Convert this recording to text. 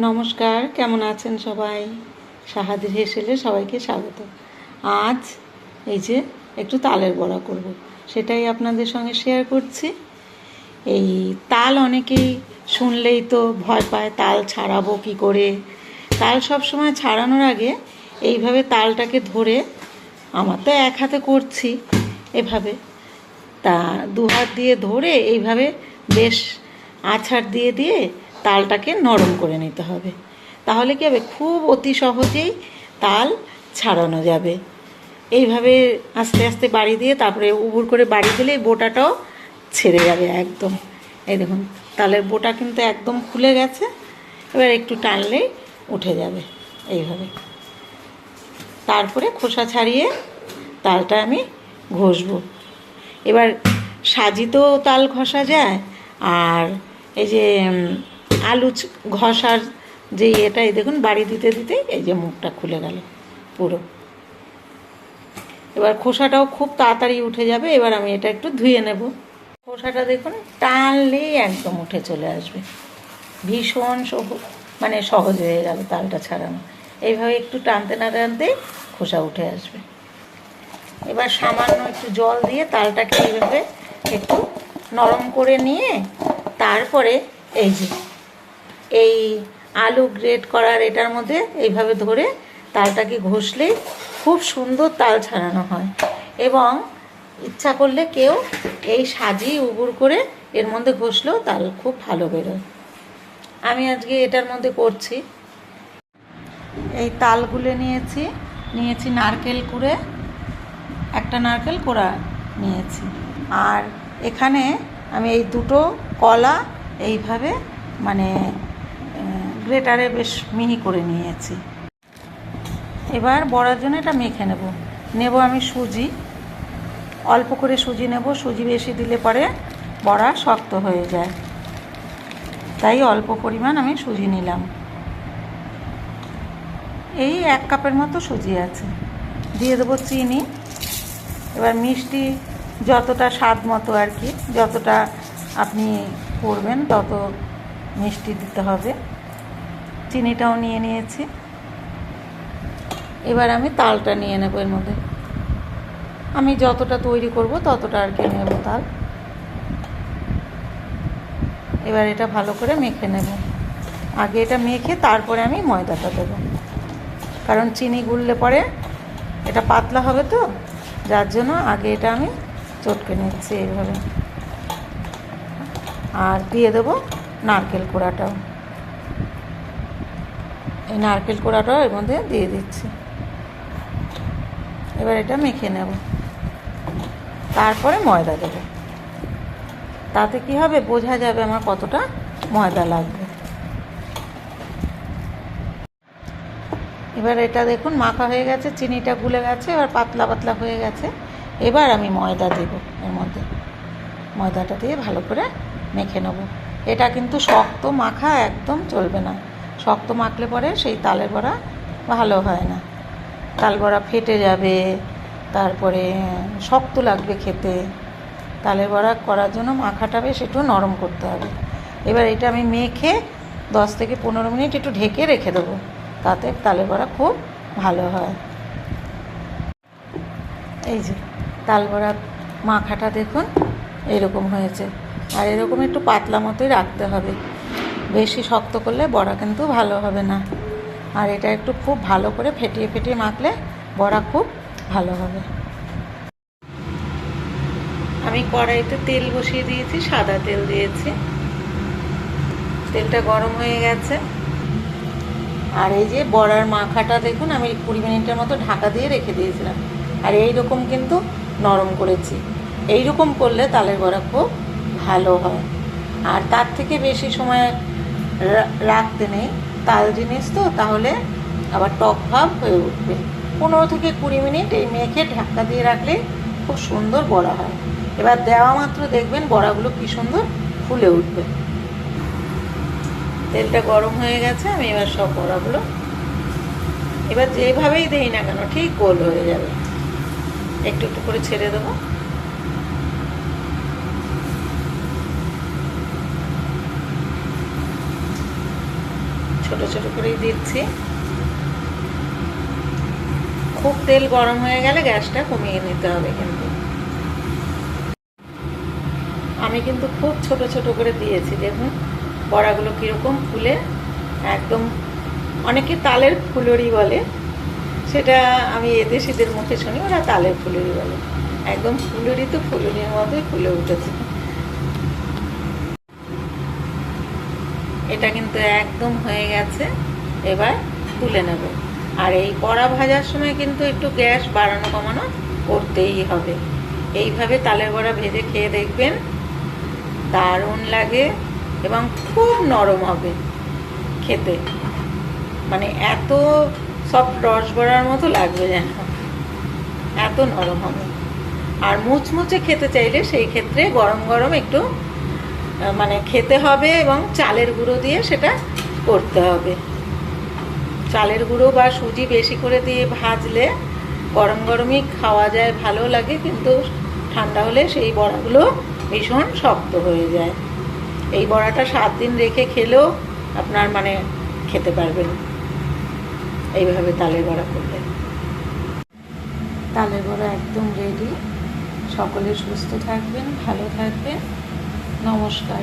নমস্কার, কেমন আছেন সবাই? সাহাদির হেসেলে সবাইকে স্বাগত। আজ এই যে একটু তালের বড়া করব। সেটাই আপনাদের সঙ্গে শেয়ার করছি। এই তাল অনেকেই শুনলেই তো ভয় পায়, তাল ছাড়াবো কি করে? তাল সব সময় ছাড়ানোর আগে এইভাবে তালটাকে ধরে আমার তো এক হাতে করছি এভাবে। তা দু হাত দিয়ে ধরে এইভাবে বেশ আছাড় দিয়ে দিয়ে তালটাকে নরম করে নিতে হবে। তাহলে কি হবে? খুব অতি সহজেই তাল ছাড়ানো যাবে। এইভাবে আস্তে আস্তে বাড়ি দিয়ে তারপরে উবুর করে বাড়ি দিলেই বোটাটাও ছেড়ে যাবে একদম। এই দেখুন, তালের বোটা কিন্তু একদম খুলে গেছে। এবার একটু টানলেই উঠে যাবে এইভাবে। তারপরে খোসা ছাড়িয়ে তালটা আমি ঘষবো। এবার সাজিতেও তাল ঘষা যায়, আর এই যে আলু ঘষার যে এটা এই দেখুন, বাড়ি দিতে দিতে এই যে মুখটা খুলে গেল পুরো। এবার খোসাটাও খুব তাড়াতাড়ি উঠে যাবে, এবার আমি এটা একটু ধুয়ে নেব। খোসাটা দেখুন টানলেই একদম উঠে চলে আসবে। ভীষণ সহ মানে সহজ হয়ে গেল তালটা ছাড়ানো। এইভাবে একটু টানতে না টানতেই খোসা উঠে আসবে। এবার সামান্য একটু জল দিয়ে তালটাকে এইভাবে একটু নরম করে নিয়ে তারপরে এই যে এই আলু গ্রেট করার এটার মধ্যে এইভাবে ধরে তালটাকে ঘষলে খুব সুন্দর তাল ছাড়ানো হয়। এবং ইচ্ছা করলে কেউ এই সাজিয়ে উবুর করে এর মধ্যে ঘষলেও তাল খুব ভালো বেরোয়। আমি আজকে এটার মধ্যে করছি। এই তালগুলো নিয়েছি নিয়েছি নারকেল কুড়ে, একটা নারকেল কোড়া নিয়েছি। আর এখানে আমি এই দুটো কলা এইভাবে মানে গ্রেটারে বেশ মিহি করে নিয়েছি। এবার বড়ার জন্য এটা মেখে নেব। নেব আমি সুজি। অল্প করে সুজি নেব। সুজি বেশি দিলে পরে বড়া শক্ত হয়ে যায়। তাই অল্প পরিমাণ আমি সুজি নিলাম। এই এক কাপের মতো সুজি আছে। দিয়ে দেবো চিনি। এবার মিষ্টি যতটা স্বাদ মতো আর কি, যতটা আপনি করবেন, তত মিষ্টি দিতে হবে। চিনিটাও নিয়ে নিয়েছি। এবার আমি তালটা নিয়ে নেব এর মধ্যে। আমি যতটা তৈরি করব ততটা আর কি নেব তাল। এবার এটা ভালো করে মেখে নেব। আগে এটা মেখে তারপরে আমি ময়দাটা দেবো। কারণ চিনি গুললে পরে এটা পাতলা হবে তো, যার জন্য আগে এটা আমি চটকে নিচ্ছি এইভাবে। আর দিয়ে দেবো নারকেল কোড়াটাও। এই নারকেল কোড়াটাও এর মধ্যে দিয়ে দিচ্ছি। এবার এটা মেখে নেব। তারপরে ময়দা দেবো। তাতে কি হবে? বোঝা যাবে আমার কতটা ময়দা লাগবে। এবার এটা দেখুন, মাখা হয়ে গেছে, চিনিটা গুলে গেছে, এবার পাতলা পাতলা হয়ে গেছে। এবার আমি ময়দা দেব এর মধ্যে। ময়দাটা দিয়ে ভালো করে মেখে নেব। এটা কিন্তু শক্ত মাখা, একদম চলবে না। শক্ত মাখলে পরে সেই তালের বড়া ভালো হয় না। তাল বড়া ফেটে যাবে, তারপরে শক্ত লাগবে খেতে। তালের বড়া করার জন্য মাখাটা বেশ একটু নরম করতে হবে। এবার এটা আমি মেখে দশ থেকে পনেরো মিনিট একটু ঢেকে রেখে দেবো, তাতে তালের বড়া খুব ভালো হয়। এই যে তাল বড়া মাখাটা দেখুন, এরকম হয়েছে। আর এরকম একটু পাতলা মতোই রাখতে হবে। বেশি শক্ত করলে বড়া কিন্তু ভালো হবে না। আর এটা একটু খুব ভালো করে ফেটিয়ে ফেটিয়ে মাখলে বড়া খুব ভালো হবে। আমি কড়াইতে তেল বসিয়ে দিয়েছি, সাদা তেল দিয়েছি। তেলটা গরম হয়ে গেছে। আর এই যে বড়ার মাখাটা দেখুন, আমি কুড়ি মিনিটের মতো ঢাকা দিয়ে রেখে দিয়েছিলাম। আর এই রকম কিন্তু নরম করেছি। এই রকম করলে তালের বড়া খুব ভালো হয়। আর তার থেকে বেশি সময় রাখতে নেই। তাল জিনিস তো, তাহলে আবার টক ভাব হয়ে উঠবে। পনেরো থেকে কুড়ি মিনিট এই মেখে ঢাকা দিয়ে রাখলে খুব সুন্দর বড়া হয়। এবার দেওয়া মাত্র দেখবেন বড়াগুলো কি সুন্দর ফুলে উঠবে। তেলটা গরম হয়ে গেছে, আমি এবার সব বড়াগুলো এবার যেভাবেই দেই না কেন, ঠিক গোল হয়ে যাবে। একটু একটু করে ছেড়ে দেবো। ছোট ছোট করেই দিচ্ছি। খুব তেল গরম হয়ে গেলে গ্যাসটা কমিয়ে নিতে হবে কিন্তু। আমি কিন্তু খুব ছোট ছোট করে দিয়েছি, দেখুন। বড়াগুলো কীরকম ফুলে, একদম অনেকে তালের ফুলুরি বলে। সেটা আমি এদেশিদের মুখে শুনি, ওরা তালের ফুলুরি বলে। একদম ফুলুরি তো ফুলুরির মতোই ফুলে উঠেছে। এটা কিন্তু একদম হয়ে গেছে। এবার তুলে নেব। আর এই বড়া ভাজার সময় কিন্তু একটু গ্যাস বাড়ানো কমানো করতেই হবে। এইভাবে তালের বড়া ভেজে খেয়ে দেখবেন দারুণ লাগে এবং খুব নরম হবে খেতে। মানে এত সব রস বড়ার মতো লাগবে যেন। এত নরম হবে। আর মুচমুচে খেতে চাইলে সেই ক্ষেত্রে গরম গরম একটু মানে খেতে হবে এবং চালের গুঁড়ো দিয়ে সেটা করতে হবে। চালের গুঁড়ো বা সুজি বেশি করে দিয়ে ভাজলে গরম গরমই খাওয়া যায়, ভালো লাগে, কিন্তু ঠান্ডা হলে সেই বড়াগুলো ভীষণ শক্ত হয়ে যায়। এই বড়াটা সাত দিন রেখে খেলেও আপনার মানে খেতে পারবেন। এইভাবে তালের বড়া করলে। তালের বড়া একদম রেডি সকলে সুস্থ থাকবেন, ভালো থাকবেন। নমস্কার